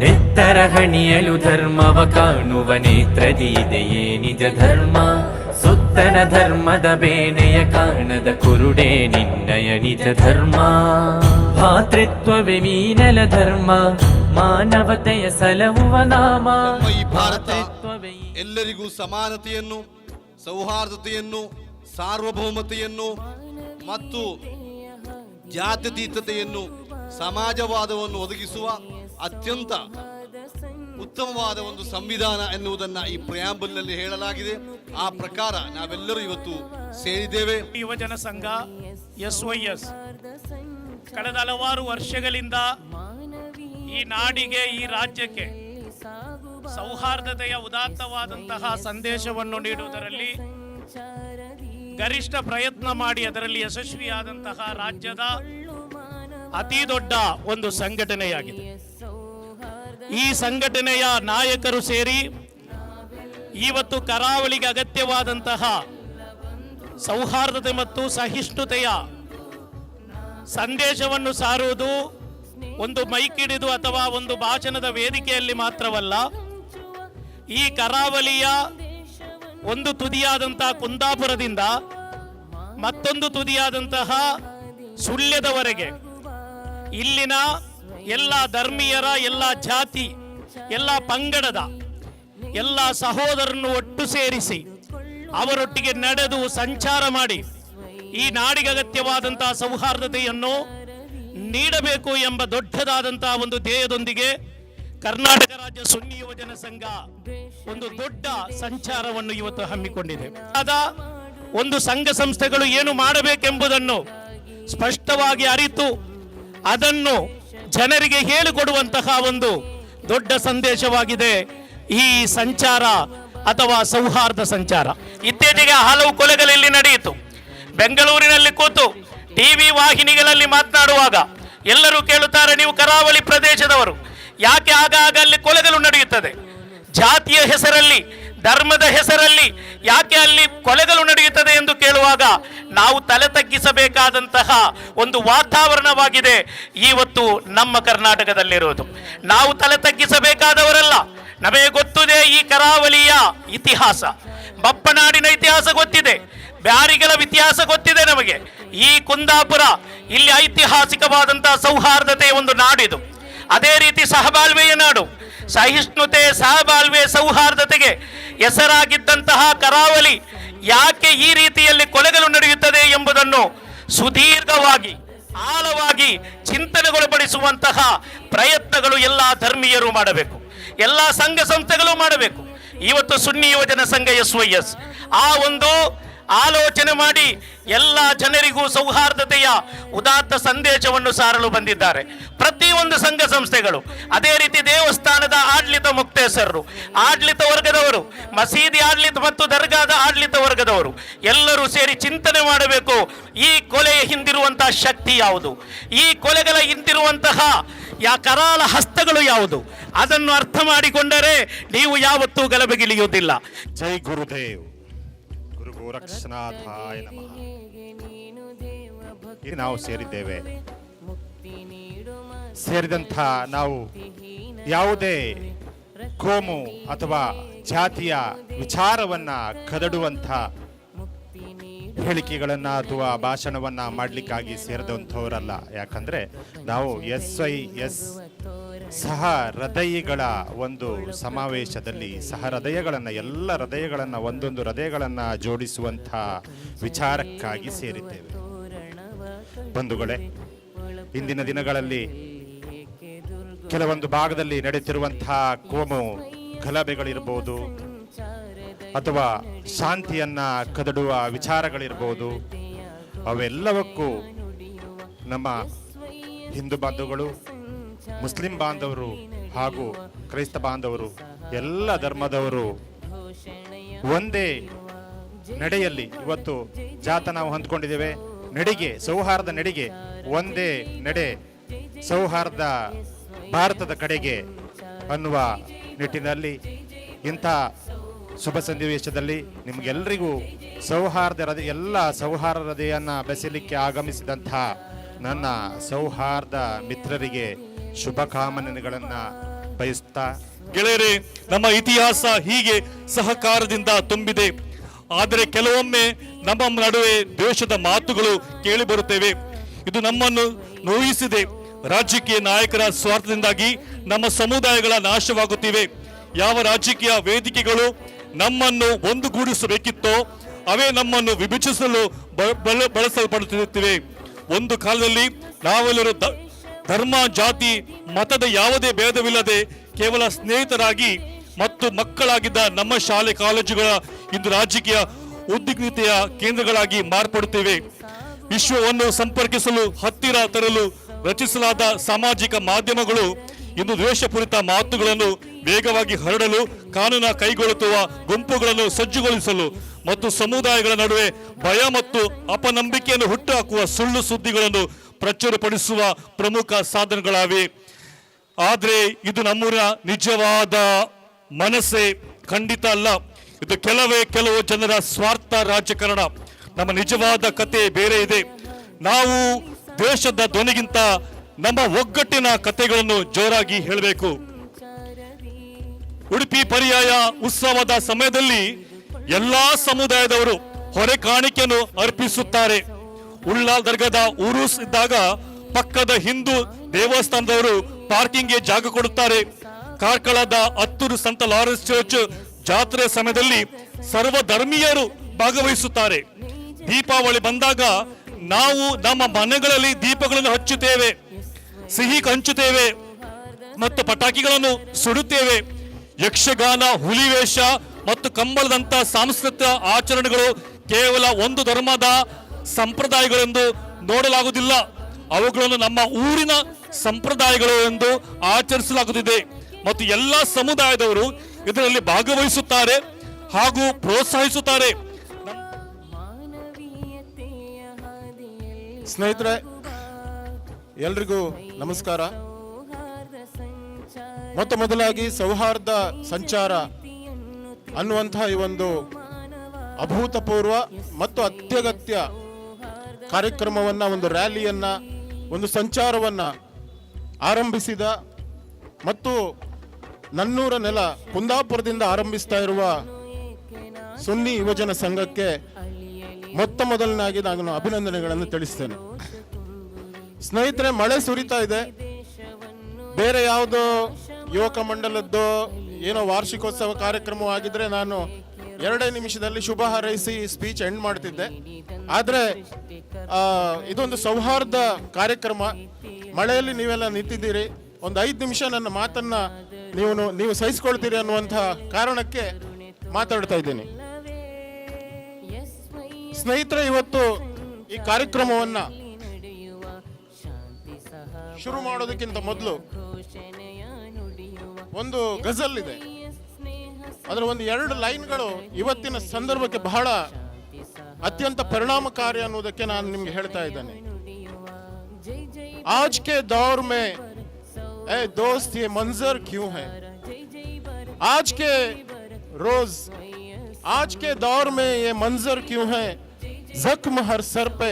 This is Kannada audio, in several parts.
ನೆತ್ತರ ಹಣಿಯಲು ಧರ್ಮವ ಕಾಣುವ ನೇತ್ರದಿದೆಯೇ ನಿಜ ಧರ್ಮ. ಸುತ್ತನ ಧರ್ಮದ ಬೇನೆಯ ಕಾಣದ ಕುರುಡೆ ನಿನ್ನಯ ನಿಜ ಧರ್ಮ. ಭಾತೃತ್ವವೇ ಮೀನಲ ಧರ್ಮ ಮಾನವತೆಯ ಸಲಹುವ ನಾಮ. ನಮ್ಮ ಈ ಭಾರತ ಎಲ್ಲರಿಗೂ ಸಮಾನತೆಯನ್ನು ಸೌಹಾರ್ದತೆಯನ್ನು ಸಾರ್ವಭೌಮತೆಯನ್ನು ಮತ್ತು ಜಾತ್ಯತೀತತೆಯನ್ನು ಸಮಾಜವಾದವನ್ನು ಒದಗಿಸುವ ಅತ್ಯಂತ ಉತ್ತಮವಾದ ಒಂದು ಸಂವಿಧಾನ ಎನ್ನುವುದನ್ನ ಈ ಪ್ರಯಾಂಬಲ್ನಲ್ಲಿ ಹೇಳಲಾಗಿದೆ. ಆ ಪ್ರಕಾರ ನಾವೆಲ್ಲರೂ ಇವತ್ತು ಸೇರಿದ್ದೇವೆ. ಯುವಜನ ಸಂಘ ಎಸ್ ವೈ ಎಸ್ ಕಳೆದ ಹಲವಾರು ವರ್ಷಗಳಿಂದ ಈ ನಾಡಿಗೆ, ಈ ರಾಜ್ಯಕ್ಕೆ ಸೌಹಾರ್ದತೆಯ ಉದಾತ್ತವಾದಂತಹ ಸಂದೇಶವನ್ನು ನೀಡುವುದರಲ್ಲಿ ಗರಿಷ್ಠ ಪ್ರಯತ್ನ ಮಾಡಿ ಅದರಲ್ಲಿ ಯಶಸ್ವಿಯಾದಂತಹ ರಾಜ್ಯದ ಅತಿ ದೊಡ್ಡ ಒಂದು ಸಂಘಟನೆಯಾಗಿದೆ. ಈ ಸಂಘಟನೆಯ ನಾಯಕರು ಸೇರಿ ಇವತ್ತು ಕರಾವಳಿಗೆ ಅಗತ್ಯವಾದಂತಹ ಸೌಹಾರ್ದತೆ ಮತ್ತು ಸಹಿಷ್ಣುತೆಯ ಸಂದೇಶವನ್ನು ಸಾರುವುದು ಒಂದು ಮೈಕ್ ಹಿಡಿದು ಅಥವಾ ಒಂದು ಭಾಷಣದ ವೇದಿಕೆಯಲ್ಲಿ ಮಾತ್ರವಲ್ಲ, ಈ ಕರಾವಳಿಯ ಒಂದು ತುದಿಯಾದಂತಹ ಕುಂದಾಪುರದಿಂದ ಮತ್ತೊಂದು ತುದಿಯಾದಂತಹ ಸುಳ್ಯದವರೆಗೆ ಇಲ್ಲಿನ ಎಲ್ಲ ಧರ್ಮೀಯರ, ಎಲ್ಲ ಜಾತಿ, ಎಲ್ಲ ಪಂಗಡದ, ಎಲ್ಲ ಸಹೋದರನ್ನು ಒಟ್ಟು ಸೇರಿಸಿ ಅವರೊಟ್ಟಿಗೆ ನಡೆದು ಸಂಚಾರ ಮಾಡಿ ಈ ನಾಡಿಗೆ ಅಗತ್ಯವಾದಂತಹ ಸೌಹಾರ್ದತೆಯನ್ನು ನೀಡಬೇಕು ಎಂಬ ದೊಡ್ಡದಾದಂತಹ ಒಂದು ಧ್ಯೇಯದೊಂದಿಗೆ ಕರ್ನಾಟಕ ರಾಜ್ಯ ಸುನ್ನಿ ಯುವಜನ ಸಂಘ ಒಂದು ದೊಡ್ಡ ಸಂಚಾರವನ್ನು ಇವತ್ತು ಹಮ್ಮಿಕೊಂಡಿದೆ. ಆದ ಒಂದು ಸಂಘ ಸಂಸ್ಥೆಗಳು ಏನು ಮಾಡಬೇಕೆಂಬುದನ್ನು ಸ್ಪಷ್ಟವಾಗಿ ಅರಿತು ಅದನ್ನು ಜನರಿಗೆ ಹೇಳಿಕೊಡುವಂತಹ ಒಂದು ದೊಡ್ಡ ಸಂದೇಶವಾಗಿದೆ ಈ ಸಂಚಾರ ಅಥವಾ ಸೌಹಾರ್ದ ಸಂಚಾರ. ಇತ್ತೀಚೆಗೆ ಹಲವು ಕೊಲೆಗಳಲ್ಲಿ ನಡೆಯಿತು. ಬೆಂಗಳೂರಿನಲ್ಲಿ ಕೂತು ಟಿವಿ ವಾಹಿನಿಗಳಲ್ಲಿ ಮಾತನಾಡುವಾಗ ಎಲ್ಲರೂ ಕೇಳುತ್ತಾರೆ, ನೀವು ಕರಾವಳಿ ಪ್ರದೇಶದವರು, ಯಾಕೆ ಆಗಾಗ ಅಲ್ಲಿ ಕೊಲೆಗಳು ನಡೆಯುತ್ತದೆ? ಜಾತಿಯ ಹೆಸರಲ್ಲಿ ಧರ್ಮದ ಹೆಸರಲ್ಲಿ ಯಾಕೆ ಅಲ್ಲಿ ಕೊಲೆಗಳು ನಡೆಯುತ್ತದೆ ಎಂದು ಕೇಳುವಾಗ ನಾವು ತಲೆ ತಗ್ಗಿಸಬೇಕಾದಂತಹ ಒಂದು ವಾತಾವರಣವಾಗಿದೆ. ಇವತ್ತು ನಮ್ಮ ಕರ್ನಾಟಕದಲ್ಲಿರುವುದು. ನಾವು ತಲೆ ತಗ್ಗಿಸಬೇಕಾದವರಲ್ಲ. ನಮಗೆ ಗೊತ್ತಿದೆ ಈ ಕರಾವಳಿಯ ಇತಿಹಾಸ. ಬಪ್ಪನಾಡಿನ ಇತಿಹಾಸ ಗೊತ್ತಿದೆ. ಬ್ಯಾರಿಗಳ ಇತಿಹಾಸ ಗೊತ್ತಿದೆ ನಮಗೆ. ಈ ಕುಂದಾಪುರ ಇಲ್ಲಿ ಐತಿಹಾಸಿಕವಾದಂತಹ ಸೌಹಾರ್ದತೆ ಒಂದು ನಾಡಿದು. ಅದೇ ರೀತಿ ಸಹಬಾಳ್ವೆಯ ನಾಡು. ಸಹಿಷ್ಣುತೆ ಸಹಬಾಳ್ವೆ ಸೌಹಾರ್ದತೆಗೆ ಹೆಸರಾಗಿದ್ದಂತಹ ಕರಾವಳಿ ಯಾಕೆ ಈ ರೀತಿಯಲ್ಲಿ ಕೊಲೆಗಳು ನಡೆಯುತ್ತದೆ ಎಂಬುದನ್ನು ಸುದೀರ್ಘವಾಗಿ, ಆಳವಾಗಿ ಚಿಂತನೆಗೊಳಪಡಿಸುವಂತಹ ಪ್ರಯತ್ನಗಳು ಎಲ್ಲ ಧರ್ಮೀಯರು ಮಾಡಬೇಕು. ಎಲ್ಲ ಸಂಘ ಸಂಸ್ಥೆಗಳು ಮಾಡಬೇಕು. ಇವತ್ತು ಸುನ್ನಿ ಯುವಜನ ಸಂಘ ಎಸ್ ವೈ ಎಸ್. ಆ ಒಂದು ಆಲೋಚನೆ ಮಾಡಿ ಎಲ್ಲ ಜನರಿಗೂ ಸೌಹಾರ್ದತೆಯ ಉದಾತ್ತ ಸಂದೇಶವನ್ನು ಸಾರಲು ಬಂದಿದ್ದಾರೆ. ಪ್ರತಿಯೊಂದು ಸಂಘ ಸಂಸ್ಥೆಗಳು, ಅದೇ ರೀತಿ ದೇವಸ್ಥಾನದ ಆಡಳಿತ ಮುಕ್ತೇಸರರು, ಆಡಳಿತ ವರ್ಗದವರು, ಮಸೀದಿ ಆಡಳಿತ ಮತ್ತು ದರ್ಗಾದ ಆಡಳಿತ ವರ್ಗದವರು, ಎಲ್ಲರೂ ಸೇರಿ ಚಿಂತನೆ ಮಾಡಬೇಕು, ಈ ಕೊಲೆಯ ಹಿಂದಿರುವಂತಹ ಶಕ್ತಿ ಯಾವುದು? ಈ ಕೊಲೆಗಳ ಹಿಂದಿರುವಂತಹ ಯಾ ಕರಾಳ ಹಸ್ತಗಳು ಯಾವುದು? ಅದನ್ನು ಅರ್ಥ ಮಾಡಿಕೊಂಡರೆ ನೀವು ಯಾವತ್ತೂ ಗಲಭೆಗಿಳಿಯುವುದಿಲ್ಲ. ಜೈ ಗುರುದೇವ್. ಗುರು ಗೋರಕ್ಷನಾಥಾಯ ನಮಃ. ನಾವು ಸೇರಿದ್ದೇವೆ. ಸೇರಿದಂಥ ನಾವು ಯಾವುದೇ ಕೋಮು ಅಥವಾ ಜಾತಿಯ ವಿಚಾರವನ್ನ ಕದಡುವಂಥ ಹೇಳಿಕೆಗಳನ್ನ ಅಥವಾ ಭಾಷಣವನ್ನ ಮಾಡಲಿಕ್ಕಾಗಿ ಸೇರಿದಂಥವರಲ್ಲ. ಯಾಕಂದ್ರೆ ನಾವು ಎಸ್ ಐ ಎಸ್ ಸಹ ಹೃದಯಗಳ ಒಂದು ಸಮಾವೇಶದಲ್ಲಿ ಸಹ ಹೃದಯಗಳನ್ನು, ಎಲ್ಲ ಹೃದಯಗಳನ್ನು, ಒಂದೊಂದು ಹೃದಯಗಳನ್ನು ಜೋಡಿಸುವಂಥ ವಿಚಾರಕ್ಕಾಗಿ ಸೇರಿದ್ದೇವೆ. ಬಂಧುಗಳೇ, ಇಂದಿನ ದಿನಗಳಲ್ಲಿ ಕೆಲವೊಂದು ಭಾಗದಲ್ಲಿ ನಡೆಯುತ್ತಿರುವಂತಹ ಕೋಮು ಗಲಭೆಗಳಿರ್ಬೋದು, ಅಥವಾ ಶಾಂತಿಯನ್ನ ಕದಡುವ ವಿಚಾರಗಳಿರ್ಬೋದು, ಅವೆಲ್ಲವಕ್ಕೂ ನಮ್ಮ ಹಿಂದೂ ಬಾಂಧವಗಳು ಮುಸ್ಲಿಂ ಬಾಂಧವರು ಹಾಗೂ ಕ್ರೈಸ್ತ ಬಾಂಧವರು, ಎಲ್ಲ ಧರ್ಮದವರು ಒಂದೇ ನಡೆಯಲ್ಲಿ ಇವತ್ತು ಜಾತ ನಾವು ಹೊಂದ್ಕೊಂಡಿದ್ದೇವೆ. ನಡಿಗೆ, ಸೌಹಾರ್ದ ನಡಿಗೆ ಒಂದೇ ನಡೆ, ಸೌಹಾರ್ದ ಭಾರತದ ಕಡೆಗೆ ಅನ್ನುವ ನಿಟ್ಟಿನಲ್ಲಿ ಇಂಥ ಶುಭ ಸನ್ನಿವೇಶದಲ್ಲಿ ನಿಮಗೆಲ್ಲರಿಗೂ ಸೌಹಾರ್ದ ಹೃದಯ, ಎಲ್ಲ ಸೌಹಾರ್ದ ಹೃದಯನ್ನ ಬೆಸಲಿಕ್ಕೆ ಆಗಮಿಸಿದಂಥ ನನ್ನ ಸೌಹಾರ್ದ ಮಿತ್ರರಿಗೆ ಶುಭ ಕಾಮನೆಗಳನ್ನು ಬಯಸ್ತಾ ಗೆಳೆಯರೇ, ನಮ್ಮ ಇತಿಹಾಸ ಹೀಗೆ ಸಹಕಾರದಿಂದ ತುಂಬಿದೆ. ಆದರೆ ಕೆಲವೊಮ್ಮೆ ನಮ್ಮ ನಡುವೆ ದ್ವೇಷದ ಮಾತುಗಳು ಕೇಳಿ ಬರುತ್ತೇವೆ. ಇದು ನಮ್ಮನ್ನು ನೋಯಿಸಿದೆ. ರಾಜಕೀಯ ನಾಯಕರ ಸ್ವಾರ್ಥದಿಂದಾಗಿ ನಮ್ಮ ಸಮುದಾಯಗಳ ನಾಶವಾಗುತ್ತಿವೆ. ಯಾವ ರಾಜಕೀಯ ವೇದಿಕೆಗಳು ನಮ್ಮನ್ನು ಒಂದುಗೂಡಿಸಬೇಕಿತ್ತೋ, ಅವೇ ನಮ್ಮನ್ನು ವಿಭಜಿಸಲು ಬ- ಬಳ- ಬಳಸಲ್ಪಡುತ್ತಿವೆ ಒಂದು ಕಾಲದಲ್ಲಿ ನಾವೆಲ್ಲರೂ ಧರ್ಮ, ಜಾತಿ, ಮತದ ಯಾವುದೇ ಭೇದವಿಲ್ಲದೆ ಕೇವಲ ಸ್ನೇಹಿತರಾಗಿ ಮತ್ತು ಮಕ್ಕಳಾಗಿದ್ದ ನಮ್ಮ ಶಾಲೆ, ಕಾಲೇಜುಗಳ ಇಂದು ರಾಜಕೀಯ ಉದ್ವಿಗ್ನತೆಯ ಕೇಂದ್ರಗಳಾಗಿ ಮಾರ್ಪಡುತ್ತಿವೆ. ವಿಶ್ವವನ್ನು ಸಂಪರ್ಕಿಸಲು, ಹತ್ತಿರ ತರಲು ರಚಿಸಲಾದ ಸಾಮಾಜಿಕ ಮಾಧ್ಯಮಗಳು ಇಂದು ದ್ವೇಷಪೂರಿತ ಮಾತುಗಳನ್ನು ವೇಗವಾಗಿ ಹರಡಲು, ಕಾನೂನ ಕೈಗೊಳ್ಳುತ್ತಿರುವ ಗುಂಪುಗಳನ್ನು ಸಜ್ಜುಗೊಳಿಸಲು ಮತ್ತು ಸಮುದಾಯಗಳ ನಡುವೆ ಭಯ ಮತ್ತು ಅಪನಂಬಿಕೆಯನ್ನು ಹುಟ್ಟುಹಾಕುವ ಸುಳ್ಳು ಸುದ್ದಿಗಳನ್ನು ಪ್ರಚುರಪಡಿಸುವ ಪ್ರಮುಖ ಸಾಧನಗಳಾವೆ ಆದರೆ ಇದು ನಮ್ಮೂರ ನಿಜವಾದ ಮನಸ್ಸೇ. ಖಂಡಿತ ಅಲ್ಲ. ಇದು ಕೆಲವೇ ಕೆಲವು ಜನರ ಸ್ವಾರ್ಥ ರಾಜಕಾರಣ. ನಮ್ಮ ನಿಜವಾದ ಕತೆ ಬೇರೆ ಇದೆ. ನಾವು ದೇಶದ ಧ್ವನಿಗಿಂತ ನಮ್ಮ ಒಗ್ಗಟ್ಟಿನ ಕತೆಗಳನ್ನು ಜೋರಾಗಿ ಹೇಳಬೇಕು. ಉಡುಪಿ ಪರ್ಯಾಯ ಉತ್ಸವದ ಸಮಯದಲ್ಲಿ ಎಲ್ಲಾ ಸಮುದಾಯದವರು ಹೊರೆ ಕಾಣಿಕೆಯನ್ನು ಅರ್ಪಿಸುತ್ತಾರೆ. ಉಳ್ಳಾಲ್ ದರ್ಗದ ಉರುಸ್ ಇದ್ದಾಗ ಪಕ್ಕದ ಹಿಂದೂ ದೇವಸ್ಥಾನದವರು ಪಾರ್ಕಿಂಗ್ಗೆ ಜಾಗ ಕೊಡುತ್ತಾರೆ. ಕಾರ್ಕಳದ ಹತ್ತೂರು ಸಂತ ಲಾರೆನ್ಸ್ ಚರ್ಚ್ ಜಾತ್ರೆ ಸಮಯದಲ್ಲಿ ಸರ್ವ ಧರ್ಮೀಯರು ಭಾಗವಹಿಸುತ್ತಾರೆ. ದೀಪಾವಳಿ ಬಂದಾಗ ನಾವು ನಮ್ಮ ಮನೆಗಳಲ್ಲಿ ದೀಪಗಳನ್ನು ಹಚ್ಚುತ್ತೇವೆ, ಸಿಹಿ ಹಂಚುತ್ತೇವೆ ಮತ್ತು ಪಟಾಕಿಗಳನ್ನು ಸುಡುತ್ತೇವೆ. ಯಕ್ಷಗಾನ, ಹುಲಿವೇಷ ಮತ್ತು ಕಂಬಳದಂತ ಸಾಂಸ್ಕೃತಿಕ ಆಚರಣೆಗಳು ಕೇವಲ ಒಂದು ಧರ್ಮದ ಸಂಪ್ರದಾಯಗಳೆಂದು ನೋಡಲಾಗುವುದಿಲ್ಲ. ಅವುಗಳನ್ನು ನಮ್ಮ ಊರಿನ ಸಂಪ್ರದಾಯಗಳು ಎಂದು ಆಚರಿಸಲಾಗುತ್ತಿದೆ. ಮತ್ತು ಎಲ್ಲ ಸಮುದಾಯದವರು ಇದರಲ್ಲಿ ಭಾಗವಹಿಸುತ್ತಾರೆ ಹಾಗೂ ಪ್ರೋತ್ಸಾಹಿಸುತ್ತಾರೆ. ಸ್ನೇಹಿತರೆ, ಎಲ್ರಿಗೂ ನಮಸ್ಕಾರ. ಮೊತ್ತ ಮೊದಲಾಗಿ ಸೌಹಾರ್ದ ಸಂಚಾರ ಅನ್ನುವಂತಹ ಈ ಒಂದು ಅಭೂತಪೂರ್ವ ಮತ್ತು ಅತ್ಯಗತ್ಯ ಕಾರ್ಯಕ್ರಮವನ್ನ, ಒಂದು ರ್ಯಾಲಿಯನ್ನು, ಒಂದು ಸಂಚಾರವನ್ನು ಆರಂಭಿಸಿದ ಮತ್ತು ನನ್ನೂರ ನೆಲ ಕುಂದಾಪುರದಿಂದ ಆರಂಭಿಸ್ತಾ ಇರುವ ಸುನ್ನಿ ಯುವಜನ ಸಂಘಕ್ಕೆ ಮೊತ್ತ ಮೊದಲನಾಗಿ ನಾನು ಅಭಿನಂದನೆಗಳನ್ನು ತಿಳಿಸ್ತೇನೆ. ಸ್ನೇಹಿತರೆ, ಮಳೆ ಸುರಿತಾ ಇದೆ. ಬೇರೆ ಯಾವುದೋ ಯುವಕ ಮಂಡಲದ್ದು ಏನೋ ವಾರ್ಷಿಕೋತ್ಸವ ಕಾರ್ಯಕ್ರಮವಾಗಿದ್ರೆ ನಾನು ಎರಡೇ ನಿಮಿಷದಲ್ಲಿ ಶುಭ ಹಾರೈಸಿ ಸ್ಪೀಚ್ ಎಂಡ್ ಮಾಡ್ತಿದ್ದೆ. ಆದರೆ ಇದೊಂದು ಸೌಹಾರ್ದ ಕಾರ್ಯಕ್ರಮ. ಮಳೆಯಲ್ಲಿ ನೀವೆಲ್ಲ ನಿಂತಿದ್ದೀರಿ. ಒಂದು ಐದು ನಿಮಿಷ ನನ್ನ ಮಾತನ್ನ ನೀವು ನೀವು ಸಹಿಸ್ಕೊಳ್ತೀರಿ ಅನ್ನುವಂತಹ ಕಾರಣಕ್ಕೆ ಮಾತಾಡ್ತಾ ಇದ್ದೀನಿ. ಸ್ನೇಹಿತರೆ, ಇವತ್ತು ಈ ಕಾರ್ಯಕ್ರಮವನ್ನ ಶುರು ಮಾಡೋದಕ್ಕಿಂತ ಮೊದಲು ಒಂದು ಗಜಲ್ ಇದೆ. ಅದರ ಒಂದು ಎರಡು ಲೈನ್ಗಳು ಇವತ್ತಿನ ಸಂದರ್ಭಕ್ಕೆ ಬಹಳ ಅತ್ಯಂತ ಪರಿಣಾಮಕಾರಿ ಅನ್ನೋದಕ್ಕೆ ನಾನು ನಿಮ್ಗೆ ಹೇಳ್ತಾ ಇದ್ದೇನೆ आज के दौर में ए दोस्त ये मंजर क्यों है आज के रोज आज के दौर में ये मंजर क्यों है जख्म हर सर पे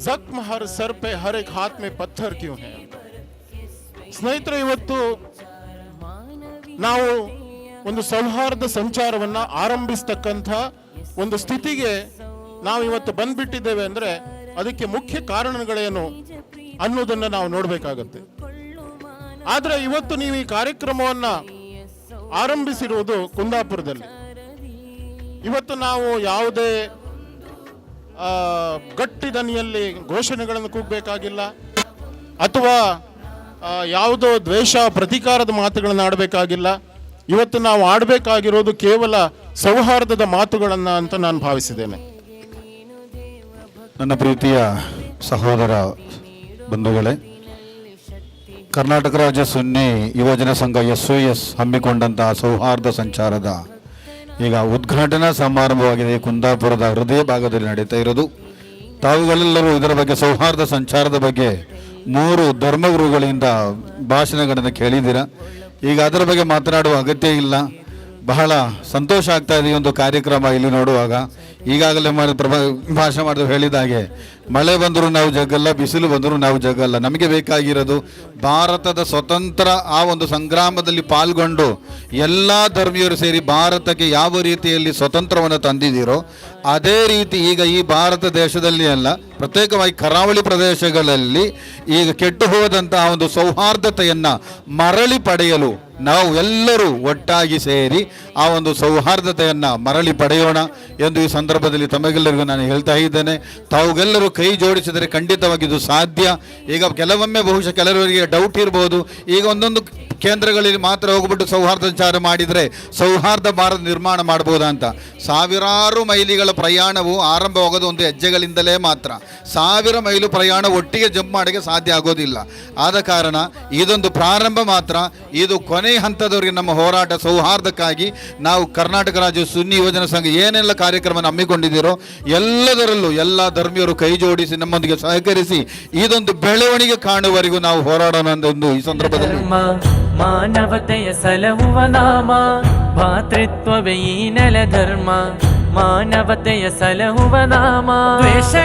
जख्म हर सर पे हर एक हाथ में पत्थर क्यों है ಸ್ನೇಹಿತರೆ ಇವತ್ತು ನಾವು ಒಂದು ಸೌಹಾರ್ದ ಸಂಚಾರವನ್ನ ಆರಂಭಿಸ್ತಕ್ಕಂಥ ಒಂದು ಸ್ಥಿತಿಗೆ ನಾವು ಇವತ್ತು ಬಂದ್ಬಿಟ್ಟಿದ್ದೇವೆ ಅಂದ್ರೆ ಅದಕ್ಕೆ ಮುಖ್ಯ ಕಾರಣಗಳೇನು ಅನ್ನೋದನ್ನ ನಾವು ನೋಡಬೇಕಾಗತ್ತೆ. ಆದರೆ ಇವತ್ತು ನೀವು ಈ ಕಾರ್ಯಕ್ರಮವನ್ನ ಆರಂಭಿಸಿರುವುದು ಕುಂದಾಪುರದಲ್ಲಿ. ಇವತ್ತು ನಾವು ಯಾವುದೇ ಗಟ್ಟಿ ದನಿಯಲ್ಲಿ ಘೋಷಣೆಗಳನ್ನು ಕೂಗಬೇಕಾಗಿಲ್ಲ ಅಥವಾ ಯಾವುದೋ ದ್ವೇಷ, ಪ್ರತೀಕಾರದ ಮಾತುಗಳನ್ನು ಆಡಬೇಕಾಗಿಲ್ಲ. ಇವತ್ತು ನಾವು ಆಡಬೇಕಾಗಿರೋದು ಕೇವಲ ಸೌಹಾರ್ದದ ಮಾತುಗಳನ್ನ ಅಂತ ನಾನು ಭಾವಿಸಿದ್ದೇನೆ. ನನ್ನ ಪ್ರೀತಿಯ ಸಹೋದರ ಬಂಧುಗಳೇ, ಕರ್ನಾಟಕ ರಾಜ್ಯ ಸುನ್ನಿ ಯುವಜನ ಸಂಘ ಎಸ್ ಒ ಎಸ್ ಹಮ್ಮಿಕೊಂಡಂತಹ ಸೌಹಾರ್ದ ಸಂಚಾರದ ಈಗ ಉದ್ಘಾಟನಾ ಸಮಾರಂಭವಾಗಿದೆ. ಕುಂದಾಪುರದ ಹೃದಯ ಭಾಗದಲ್ಲಿ ನಡೀತಾ ಇರೋದು. ತಾವುಗಳೆಲ್ಲರೂ ಇದರ ಬಗ್ಗೆ ಸೌಹಾರ್ದ ಸಂಚಾರದ ಬಗ್ಗೆ ಮೂರು ಧರ್ಮಗುರುಗಳಿಂದ ಭಾಷಣಗಳನ್ನು ಕೇಳಿದ್ದೀರಾ? ಈಗ ಅದರ ಬಗ್ಗೆ ಮಾತನಾಡುವ ಅಗತ್ಯ ಇಲ್ಲ. ಬಹಳ ಸಂತೋಷ ಆಗ್ತಾ ಇದೆ ಈ ಒಂದು ಕಾರ್ಯಕ್ರಮ ಇಲ್ಲಿ ನೋಡುವಾಗ. ಈಗಾಗಲೇ ಮಾಡಿ ಪ್ರಭಾ ಭಾಷೆ ಮಾಡಿದ್ರು ಹೇಳಿದ ಹಾಗೆ, ಮಳೆ ಬಂದರೂ ನಾವು ಜಗ್ಗಲ್ಲ, ಬಿಸಿಲು ಬಂದರೂ ನಾವು ಜಗ್ಗಲ್ಲ. ನಮಗೆ ಬೇಕಾಗಿರೋದು ಭಾರತದ ಸ್ವತಂತ್ರ ಆ ಒಂದು ಸಂಗ್ರಾಮದಲ್ಲಿ ಪಾಲ್ಗೊಂಡು ಎಲ್ಲ ಧರ್ಮೀಯರು ಸೇರಿ ಭಾರತಕ್ಕೆ ಯಾವ ರೀತಿಯಲ್ಲಿ ಸ್ವತಂತ್ರವನ್ನು ತಂದಿದ್ದೀರೋ, ಅದೇ ರೀತಿ ಈಗ ಈ ಭಾರತ ದೇಶದಲ್ಲಿ ಅಲ್ಲ, ಪ್ರತ್ಯೇಕವಾಗಿ ಕರಾವಳಿ ಪ್ರದೇಶಗಳಲ್ಲಿ ಈಗ ಕೆಟ್ಟು ಹೋದಂತಹ ಒಂದು ಸೌಹಾರ್ದತೆಯನ್ನು ಮರಳಿ ಪಡೆಯಲು ನಾವು ಎಲ್ಲರೂ ಒಟ್ಟಾಗಿ ಸೇರಿ ಆ ಒಂದು ಸೌಹಾರ್ದತೆಯನ್ನು ಮರಳಿ ಪಡೆಯೋಣ ಎಂದು ಈ ಸಂದರ್ಭದಲ್ಲಿ ತಮಗೆಲ್ಲರಿಗೂ ನಾನು ಹೇಳ್ತಾ ಇದ್ದೇನೆ. ತಾವುಗೆಲ್ಲರೂ ಕೈ ಜೋಡಿಸಿದರೆ ಖಂಡಿತವಾಗಿ ಇದು ಸಾಧ್ಯ. ಈಗ ಕೆಲವೊಮ್ಮೆ ಬಹುಶಃ ಕೆಲವರಿಗೆ ಡೌಟ್ ಇರಬಹುದು ಈಗ ಒಂದೊಂದು ಕೇಂದ್ರಗಳಲ್ಲಿ ಮಾತ್ರ ಹೋಗ್ಬಿಟ್ಟು ಸೌಹಾರ್ದ ವಿಚಾರ ಮಾಡಿದರೆ ಸೌಹಾರ್ದ ಭಾರತ ನಿರ್ಮಾಣ ಮಾಡ್ಬೋದಾ ಅಂತ. ಸಾವಿರಾರು ಮೈಲಿಗಳ ಪ್ರಯಾಣವು ಆರಂಭವಾಗೋದು ಒಂದು ಹೆಜ್ಜೆಗಳಿಂದಲೇ ಮಾತ್ರ. ಸಾವಿರ ಮೈಲು ಪ್ರಯಾಣ ಒಟ್ಟಿಗೆ ಜಂಪ್ ಮಾಡೋಕ್ಕೆ ಸಾಧ್ಯ ಆಗೋದಿಲ್ಲ. ಆದ ಕಾರಣ ಇದೊಂದು ಪ್ರಾರಂಭ ಮಾತ್ರ. ಇದು ಕೊನೆ ಹಂತದವರಿಗೆ ನಮ್ಮ ಹೋರಾಟ ಸೌಹಾರ್ದಕ್ಕಾಗಿ ನಾವು ಕರ್ನಾಟಕ ರಾಜ್ಯ ಸುನ್ನಿ ಯೋಜನಾ ಸಂಘ ಏನೆಲ್ಲ ಕಾರ್ಯಕ್ರಮ ಹಮ್ಮಿಕೊಂಡಿದ್ದೀರೋ ಎಲ್ಲದರಲ್ಲೂ ಎಲ್ಲ ಧರ್ಮೀಯರು ಕೈ ಜೋಡಿಸಿ ನಮ್ಮೊಂದಿಗೆ ಸಹಕರಿಸಿ ಇದೊಂದು ಬೆಳವಣಿಗೆ ಕಾಣುವವರೆಗೂ ನಾವು ಹೋರಾಡೋಣ ಒಂದು ಈ ಸಂದರ್ಭದಲ್ಲಿ. ಮಾನವತೆಯ ಸಲಹುವ ನಾಮ ಭಾತೃತ್ವವೇ ಈ ನೆಲ ಧರ್ಮ ಮಾನವತೆಯ ಸಲಹುವ ನಾಮ. ದ್ವೇಷ